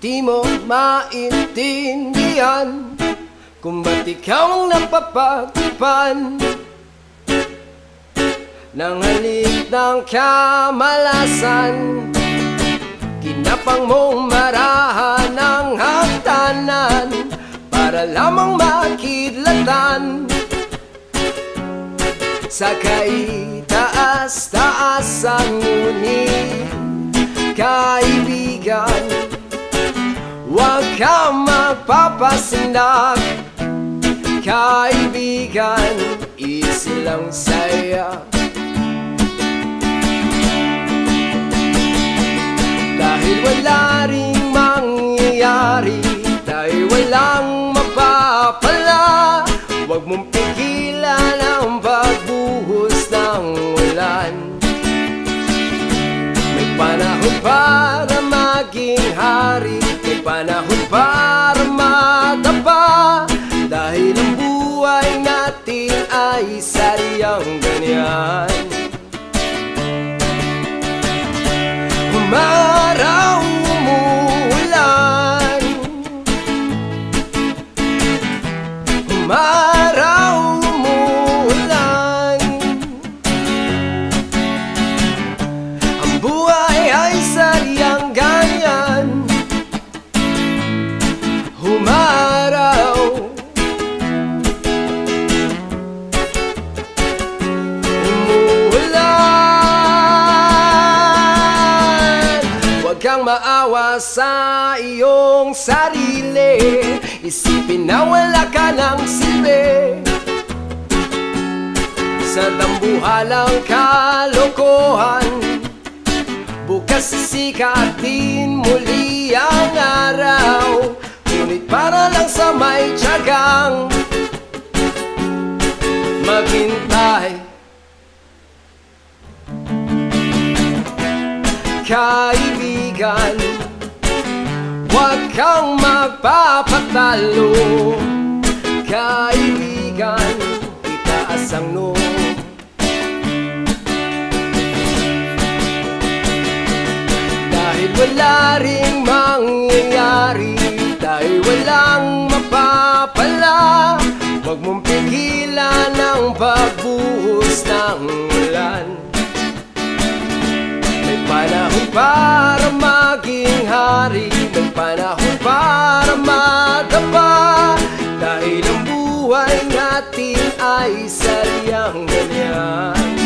Di mo maintindihan Kung ba't ikaw ang napapagtipan Ng halik ng kamalasan Kinapang mong marahan ng hagdanan Para lamang makidlatan. Sa kaitaas-taasan ngunit Kaibigan Huwag kang magpapasindak Kaibigan Easy lang saya Dahil wala ring mangyayari Dahil walang mapapala. Huwag mong pigilan ang pagbuhos ng ulan. May panahon para panahon para madapa Dahil ang buhay natin ay saryang ganyan. Umaraw, umuulan. Umaraw, kang maawa sa iyong sarili. Isipin na wala ka ng silbi. Sa dambuhalang kalokohan Bukas sisikatin muli ang araw. Ngunit para lang sa may tiyagang Maghintay Kaibigan. Huwag kang magpapatalo Kaibigan Itaas ang noo Dahil wala ring mangyayari Dahil walang mapapala Huwag mong pigilan ang pagbuhos ng ulan. May panahon para maging hari May panahon para madapa. Dahil ang buhay natin ay saryang ganyan